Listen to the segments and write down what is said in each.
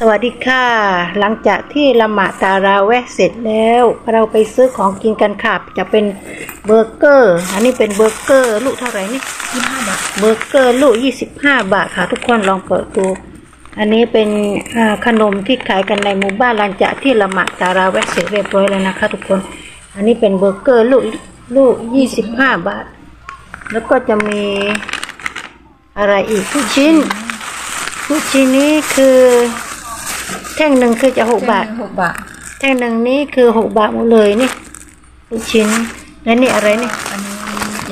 สวัสดีค่ะ หลังจากที่ละหมาดตาราแวะเสร็จแล้ว เราไปซื้อของกินกันค่ะจะเป็นเบอร์เกอร์ อันนี้เป็นเบอร์เกอร์ลูกเท่าไหร่นี่ยี่ห้าบาท เบอร์เกอร์ลูก25บาทค่ะ ทุกคนลองเปิดดู อันนี้เป็นขนมที่ขายกันในหมู่บ้านหลังจากที่ละหมาดตาราแวะเสร็จเรียบร้อยแล้วนะคะ ทุกคน อันนี้เป็นเบอร์เกอร์ลูกลูก25บาท แล้วก็จะมีอะไรอีกลูกชิ้นลูกชิ้นนี้คือ แท่งหนึ่งคือจะหกบาท หกบาท แท่งหนึ่งนี้คือหกบาทหมดเลยนี่ลูกชิ้น และนี่อะไรนี่ อันนี้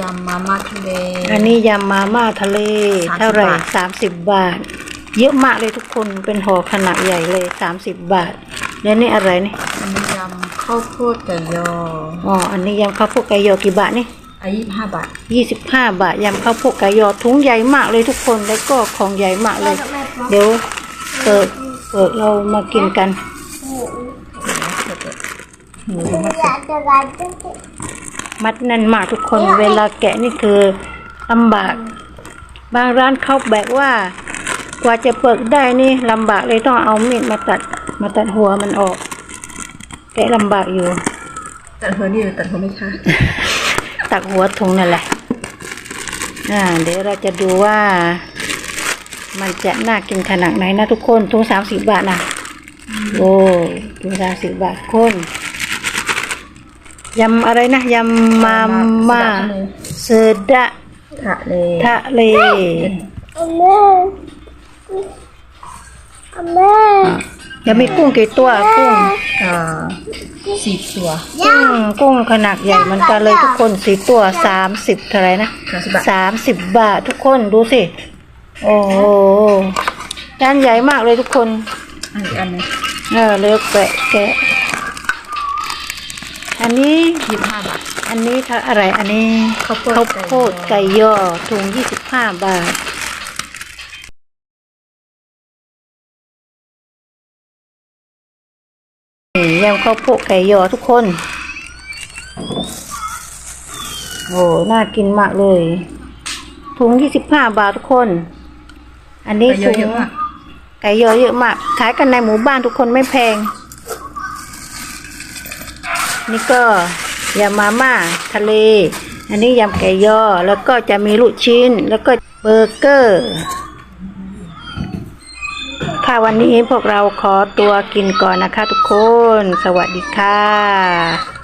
ยำมาม่าทะเล อันนี้ยำมาม่าทะเล30เท่าไหร่บาทสามสิบบาท เยอะมากเลยทุกคน เป็นห่อขนาดใหญ่เลยสามสิบบาท แล้วนี่อะไรนี่ อันนี้ยำข้าวโพดไก่ยอ อ๋อ อันนี้ยำข้าวโพดไก่ยอกี่บาทนี่อายี่ห้าบาทยี่สิบห้าบาทยำข้าวโพดไก่ยอถุงใหญ่มากเลยทุกคน แล้วก็ของใหญ่มากเลย เดี๋ยวเปิด เปิดเรามากินกันมัดแน่นมากทุกคนเวลาแกะนี่คือลำบาก บางร้านเขาแบบว่า กว่าจะเปิดได้นี่ลำบากเลยต้องเอามีดมาตัดมาตัดหัวมันออก แกะลำบากอยู่ ตัดหัวนี่หรือตัดหัวไม่คะตักหัวถุงนั่นแหละอ่า เดี๋ยวเราจะดูว่า มันจะน่ากินขนาดไหนนะทุกคนถุงสามสิบบาทนะโอ้ยถุงสามสิบบาทคนยำอะไรนะยำมาม่าเสดะทะเลทะเลจะมีกุ้งกี่ตัวกุ้งอ่าสี่ตัวกุ้งกุ้งขนาดใหญ่เหมือนกันเลยทุกคนสี่ตัวสามสิบเท่าไหรนะสามสิบบาทสามสิบบาททุกคนดูสิ โอ้โหจานใหญ่มากเลยทุกคน อันอีกอันหนึงเออเลือกแกะแกะ อันนี้ ยี่ห้าบาท อันนี้เท่าอะไรอันนี้ข้าวโพดข้าวโพดไก่ยอถุงยี่สิบห้าบาท นี่ยำข้าวโพดไก่ยอทุกคน โอ้ น่ากินมากเลย ถุงยี่สิบห้าบาททุกคน อันนี้ไก่ยถุองเยอะมากไก่ยอเยอะมากขายกันในหมู่บ้านทุกคนไม่แพง นี่ก็ยำมาม่าทะเล อันนี้ยำไก่ยอแล้วก็จะมีลูกชิ้น แล้วก็เบอร์เกอร์ค่ะวันนี้พวกเราขอตัวกินก่อนนะคะทุกคน สวัสดีค่ะ